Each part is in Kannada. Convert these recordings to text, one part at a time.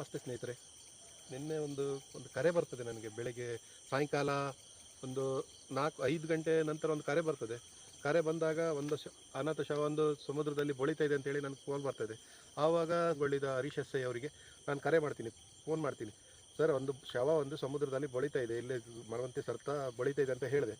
ನಮಸ್ತೆ ಸ್ನೇಹಿತರೆ. ನಿನ್ನೆ ಒಂದು ಒಂದು ಕರೆ ಬರ್ತದೆ ನನಗೆ ಬೆಳಗ್ಗೆ ಸಾಯಂಕಾಲ ಒಂದು ನಾಲ್ಕು, ಐದು ಗಂಟೆ ನಂತರ ಒಂದು ಕರೆ ಬರ್ತದೆ. ಕರೆ ಬಂದಾಗ ಒಂದು ಶ, ಅನಾಥ ಶವ ಒಂದು ಸಮುದ್ರದಲ್ಲಿ ಬೊಳಿತಾ ಇದೆ ಅಂತೇಳಿ ನನಗೆ ಫೋನ್ ಬರ್ತದೆ. ಆವಾಗ ಬಳಿದ ಹರೀಶ್ ಎಸ್ಐ ಅವರಿಗೆ ನಾನು ಕರೆ ಮಾಡ್ತೀನಿ ಫೋನ್ ಮಾಡ್ತೀನಿ. ಸರ್, ಒಂದು ಶವ ಒಂದು ಸಮುದ್ರದಲ್ಲಿ ಬಳಿತಾ ಇದೆ, ಇಲ್ಲೇ ಮರವಂತೆ ಸರ್ತ ಬಳಿತಾ ಇದೆ ಅಂತ ಹೇಳಿದೆ.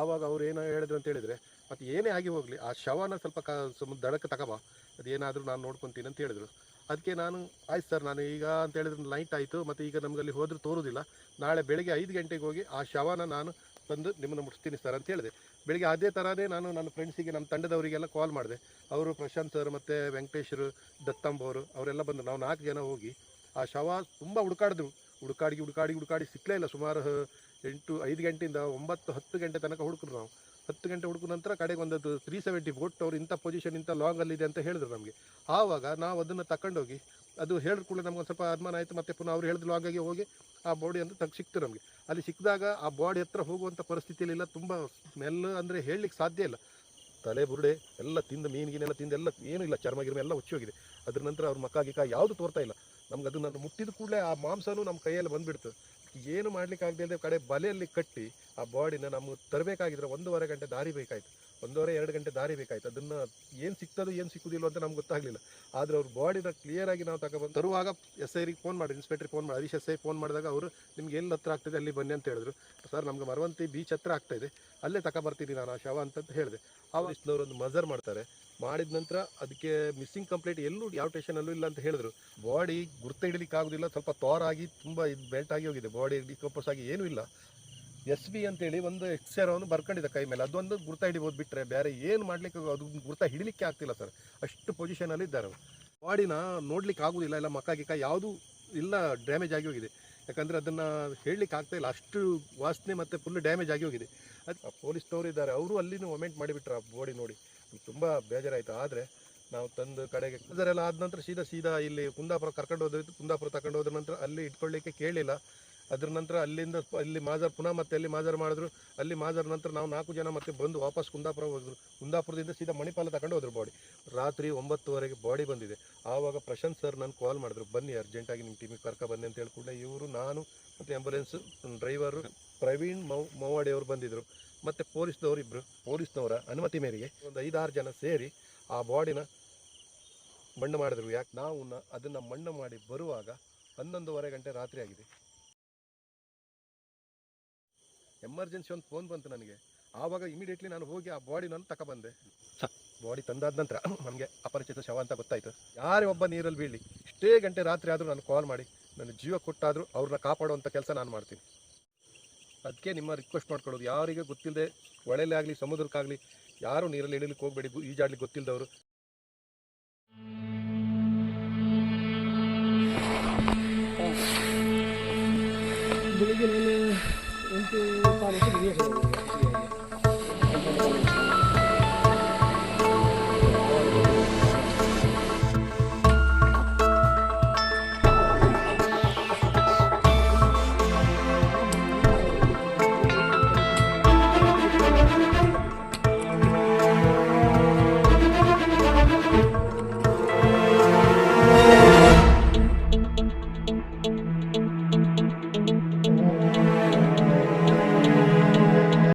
ಆವಾಗ ಅವ್ರು ಏನೋ ಹೇಳಿದ್ರು ಅಂತ ಹೇಳಿದರೆ, ಮತ್ತು ಏನೇ ಆಗಿ ಹೋಗಲಿ, ಆ ಶವನ ಸ್ವಲ್ಪ ಕ, ಸಮುದ್ರ ದಡಕ್ಕೆ ತಗೋಬಾ ಅದೇನಾದರೂ ನಾನು ನೋಡ್ಕೊತೀನಿ ಅಂತ ಹೇಳಿದ್ರು. ಅದಕ್ಕೆ ನಾನು, ಆಯ್ತು ಸರ್, ನಾನು ಈಗ ಅಂತ ಹೇಳಿದ್ರೆ ನೈಟ್ ಆಯಿತು, ಮತ್ತು ಈಗ ನಮ್ಗೆ ಅಲ್ಲಿ ಹೋದ್ರೆ ತೋರೋದಿಲ್ಲ. ನಾಳೆ ಬೆಳಗ್ಗೆ ಐದು ಗಂಟೆಗೆ ಹೋಗಿ ಆ ಶವನ ನಾನು ತಂದು ನಿಮ್ಮನ್ನು ಮುಟ್ಟಿಸ್ತೀನಿ ಸರ್ ಅಂತ ಹೇಳಿದೆ. ಬೆಳಿಗ್ಗೆ ಅದೇ ಥರನೇ ನಾನು ನನ್ನ ಫ್ರೆಂಡ್ಸಿಗೆ ನಮ್ಮ ತಂಡದವರಿಗೆಲ್ಲ ಕಾಲ್ ಮಾಡಿದೆ. ಅವರು ಪ್ರಶಾಂತ್ ಸರ್ ಮತ್ತು ವೆಂಕಟೇಶರು ದತ್ತಂಬವರು ಅವರೆಲ್ಲ ಬಂದರು. ನಾವು ನಾಲ್ಕು ಜನ ಹೋಗಿ ಆ ಶವ ತುಂಬ ಹುಡುಕಾಡಿದ್ರು ಹುಡುಕಾಡಿ ಹುಡುಕಾಡಿ ಹುಡುಕಾಡಿ ಸಿಕ್ಕಲೇ ಇಲ್ಲ. ಸುಮಾರು ಎಂಟು, ಐದು ಗಂಟೆಯಿಂದ ಒಂಬತ್ತು, ಹತ್ತು ಗಂಟೆ ತನಕ ಹುಡುಕಿದ್ರು ನಾವು. ಹತ್ತು ಗಂಟೆ ಹುಡುಕಿದ ನಂತರ ಕಡೆಗೆ ಒಂದದ್ದು ತ್ರೀ ಸೆವೆಂಟಿ ಫೋಟ್ ಅವ್ರು ಇಂಥ ಪೊಸಿಷನ್ ಇಂಥ ಲಾಂಗಲ್ಲಿದೆ ಅಂತ ಹೇಳಿದ್ರು ನಮಗೆ. ಆವಾಗ ನಾವು ಅದನ್ನು ತಕೊಂಡೋಗಿ, ಅದು ಹೇಳಿದ ಕೂಡಲೇ ನಮ್ಗೆ ಒಂದು ಸ್ವಲ್ಪ ಅನುಮಾನ ಆಯಿತು, ಮತ್ತೆ ಪುನಃ ಅವ್ರು ಹೇಳಿದ ಲಾಂಗಾಗಿ ಹೋಗಿ ಆ ಬಾಡಿ ಅಂತ ತಗ ಸಿಕ್ತು ನಮಗೆ. ಅಲ್ಲಿ ಸಿಕ್ಕಿದಾಗ ಆ ಬಾಡಿ ಹತ್ರ ಹೋಗುವಂಥ ಪರಿಸ್ಥಿತಿಯಲ್ಲಿಲ್ಲ ತುಂಬ ಸ್ಮೆಲ್ ಅಂದರೆ ಹೇಳಲಿಕ್ಕೆ ಸಾಧ್ಯ ಇಲ್ಲ. ತಲೆ ಬುರುಡೆ, ಎಲ್ಲ ತಿಂದು ಮೀನಿಗಿನೆಲ್ಲ ತಿಂದು ಎಲ್ಲ ಏನೂ ಇಲ್ಲ, ಚರ್ಮ ಗಿರ್ಮ ಎಲ್ಲ ಹೋಗಿದೆ. ಅದ್ರ ನಂತರ ಅವ್ರ ಮಕ್ಕ ಗಿಕ್ಕ ಯಾವುದು ತೋರ್ತಾ ಇಲ್ಲ. ನಮ್ಗೆ ಅದನ್ನು ಮುಟ್ಟಿದ ಕೂಡಲೇ ಆ ಮಾಂಸನೂ ನಮ್ಮ ಕೈಯಲ್ಲಿ ಬಂದುಬಿಡ್ತು. ಏನು ಮಾಡ್ಲಿಕ್ಕೆ ಆಗದೆ ಕಡೆ ಬಲೆಯಲ್ಲಿ ಕಟ್ಟಿ ಆ ಬಾಡಿನ ನಮಗೆ ತರಬೇಕಾಗಿದ್ರೆ ಒಂದೂವರೆ ಗಂಟೆ ದಾರಿ ಬೇಕಾಯ್ತು. ಒಂದೂವರೆ, ಎರಡು ಗಂಟೆ ದಾರಿ ಬೇಕಾಯ್ತು. ಅದನ್ನು ಏನು ಸಿಗ್ತದೋ ಏನು ಸಿಕ್ಕುದಿಲ್ಲ ಅಂತ ನಮ್ಗೆ ಗೊತ್ತಾಗಲಿಲ್ಲ. ಆದರೆ ಅವ್ರ ಬಾಡಿನ ಕ್ಲಿಯರಾಗಿ ನಾವು ತಗೊಬಂದು ತರುವಾಗ ಎಸ್ ಐರಿಗೆ ಫೋನ್ ಮಾಡಿ ಇನ್ಸ್ಪೆಕ್ಟ್ರಿಗೆ ಫೋನ್ ಮಾಡಿ, ಹರೀಶ್ ಎಸ್ ಐ ಫೋನ್ ಮಾಡಿದಾಗ ಅವರು ನಿಮ್ಗೆ ಎಲ್ಲಿ ಹತ್ರ ಆಗ್ತದೆ ಅಲ್ಲಿ ಬನ್ನಿ ಅಂತ ಹೇಳಿದ್ರು. ಸರ್, ನಮ್ಗೆ ಮರವಂತಿ ಬೀಚ್ ಹತ್ರ ಆಗ್ತಾ ಇದೆ. ಅಲ್ಲೇ ತಗೊಬರ್ತೀನಿ ನಾನು ಆ ಶವ ಅಂತ ಹೇಳಿದೆ. ಆವಾಗ ಒಂದು ಮಜರ್ ಮಾಡ್ತಾರೆ. ಮಾಡಿದ ನಂತರ ಅದಕ್ಕೆ ಮಿಸ್ಸಿಂಗ್ ಕಂಪ್ಲೀಟ್ ಎಲ್ಲೂ ಯಾವ ಟೇಷನಲ್ಲೂ ಇಲ್ಲ ಅಂತ ಹೇಳಿದ್ರು. ಬಾಡಿ ಗುರ್ತ ಹಿಡಲಿಕ್ಕೆ ಆಗೋದಿಲ್ಲ, ಸ್ವಲ್ಪ ತೋರಾಗಿ ತುಂಬ ಇದು ಬೆಲ್ಟ್ ಆಗಿ ಹೋಗಿದೆ. ಬಾಡಿ ಡಿಕಂಪೋಸ್ ಆಗಿ ಏನೂ ಇಲ್ಲ. ಎಸ್ ಬಿ ಅಂತೇಳಿ ಒಂದು ಅಕ್ಷರವನ್ನು ಬರ್ಕೊಂಡಿದೆ ಕೈ ಮೇಲೆ. ಅದೊಂದು ಗುರ್ತ ಹಿಡಿಬೋದು ಬಿಟ್ಟರೆ ಬೇರೆ ಏನು ಮಾಡ್ಲಿಕ್ಕೆ ಅದು ಗುರ್ತ ಹಿಡಿಲಿಕ್ಕೆ ಆಗ್ತಿಲ್ಲ ಸರ್. ಅಷ್ಟು ಪೊಸಿಷನಲ್ಲಿ ಇದ್ದಾರೆ ಬಾಡಿನ ನೋಡ್ಲಿಕ್ಕೆ ಆಗೋದಿಲ್ಲ. ಇಲ್ಲ ಮಕ್ಕ ಗಿಕ್ಕ ಯಾವುದೂ ಇಲ್ಲ ಡ್ಯಾಮೇಜ್ ಆಗಿ ಹೋಗಿದೆ. ಯಾಕಂದರೆ ಅದನ್ನು ಹೇಳಲಿಕ್ಕೆ ಆಗ್ತಾ ಇಲ್ಲ. ಅಷ್ಟು ವಾಸನೆ ಮತ್ತು ಫುಲ್ ಡ್ಯಾಮೇಜ್ ಆಗಿ ಹೋಗಿದೆ. ಅದು ಪೊಲೀಸ್ನವರು ಇದ್ದಾರೆ. ಅವರು ಅಲ್ಲಿನೂ ಮೊಮೆಂಟ್ ಮಾಡಿಬಿಟ್ರು ಆ ಬಾಡಿ ನೋಡಿ. ತುಂಬ ಬೇಜಾರಾಯಿತು. ಆದರೆ ನಾವು ತಂದು ಕಡೆಗೆ ಅದರೆಲ್ಲ ಆದ ನಂತರ ಸೀದಾ ಸೀದಾ ಇಲ್ಲಿ ಕುಂದಾಪುರ ಕರ್ಕೊಂಡು ಹೋದ್ರೆ ಕುಂದಾಪುರ ತಗೊಂಡು ಹೋದ ನಂತರ ಅಲ್ಲಿ ಇಟ್ಕೊಳ್ಳಿಕ್ಕೆ ಕೇಳಿಲ್ಲ. ಅದ್ರ ನಂತರ ಅಲ್ಲಿಂದ ಅಲ್ಲಿ ಮಾಜರ್ ಪುನಃ ಮತ್ತೆ ಅಲ್ಲಿ ಮಾಜರ್ ಮಾಡಿದ್ರು. ಅಲ್ಲಿ ಮಾಜರ್ ನಂತರ ನಾವು ನಾಲ್ಕು ಜನ ಮತ್ತೆ ಬಂದು ವಾಪಸ್ ಕುಂದಾಪುರ ಹೋದ್ರು. ಕುಂದಾಪುರದಿಂದ ಸೀದಾ ಮಣಿಪಾಲ ತಗೊಂಡು ಹೋದ್ರು ಬಾಡಿ ರಾತ್ರಿ ಒಂಬತ್ತುವರೆಗೆ ಬಾಡಿ ಬಂದಿದೆ. ಆವಾಗ ಪ್ರಶಾಂತ್ ಸರ್ ನಾನು ಕಾಲ್ ಮಾಡಿದ್ರು. ಬನ್ನಿ ಅರ್ಜೆಂಟಾಗಿ ನಿಮ್ಮ ಟೀಮಿಗೆ ಕರ್ಕ ಬನ್ನಿ ಅಂತ ಹೇಳ್ಕೊಂಡೆ ಇವರು, ನಾನು ಮತ್ತು ಆ್ಯಂಬುಲೆನ್ಸ್ ಡ್ರೈವರು ಪ್ರವೀಣ್ ಮೌ ಮೌವಾಡಿಯವರು ಬಂದಿದ್ದರು ಮತ್ತು ಪೊಲೀಸ್ನವರು ಇಬ್ಬರು ಪೊಲೀಸ್ನವರ ಅನುಮತಿ ಮೇರೆಗೆ ಒಂದು ಐದಾರು ಜನ ಸೇರಿ ಆ ಬಾಡಿನ ಮಣ್ಣು ಮಾಡಿದ್ರು. ಯಾಕೆ ನಾವು ಅದನ್ನು ಮಣ್ಣು ಮಾಡಿ ಬರುವಾಗ ಹನ್ನೊಂದುವರೆ ಗಂಟೆ ರಾತ್ರಿ ಆಗಿದೆ. ಎಮರ್ಜೆನ್ಸಿ ಒಂದು ಫೋನ್ ಬಂತು ನನಗೆ. ಆವಾಗ ಇಮಿಡಿಯೇಟ್ಲಿ ನಾನು ಹೋಗಿ ಆ ಬಾಡಿ ನಾನು ತಗೊಬಂದೆ ಬಾಡಿ ತಂದಾದ ನಂತರ ನಮಗೆ ಅಪರಿಚಿತ ಶವ ಅಂತ ಗೊತ್ತಾಯಿತು. ಯಾರೇ ಒಬ್ಬ ನೀರಲ್ಲಿ ಬೀಳಿ ಇಷ್ಟೇ ಗಂಟೆ ರಾತ್ರಿ ಆದರೂ ನಾನು ಕಾಲ್ ಮಾಡಿ ನನ್ನ ಜೀವ ಕೊಟ್ಟಾದರೂ ಅವ್ರನ್ನ ಕಾಪಾಡುವಂಥ ಕೆಲಸ ನಾನು ಮಾಡ್ತೀನಿ. ಅದಕ್ಕೆ ನಿಮ್ಮ ರಿಕ್ವೆಸ್ಟ್ ಮಾಡ್ಕೊಳ್ಳೋದು. ಯಾರಿಗೆ ಗೊತ್ತಿಲ್ಲದೆ ಹೊಳೆಯಲ್ಲೇ ಆಗಲಿ ಸಮುದ್ರಕ್ಕಾಗಲಿ, ಯಾರು ನೀರಲ್ಲಿ ಇಳಿಲಿಕ್ಕೆ ಹೋಗಬೇಡಿ ಈಜಾಡ್ಲಿಕ್ಕೆ ಗೊತ್ತಿಲ್ಲದವರು ಬೆಳಿಗ್ಗೆ ಎಂಟು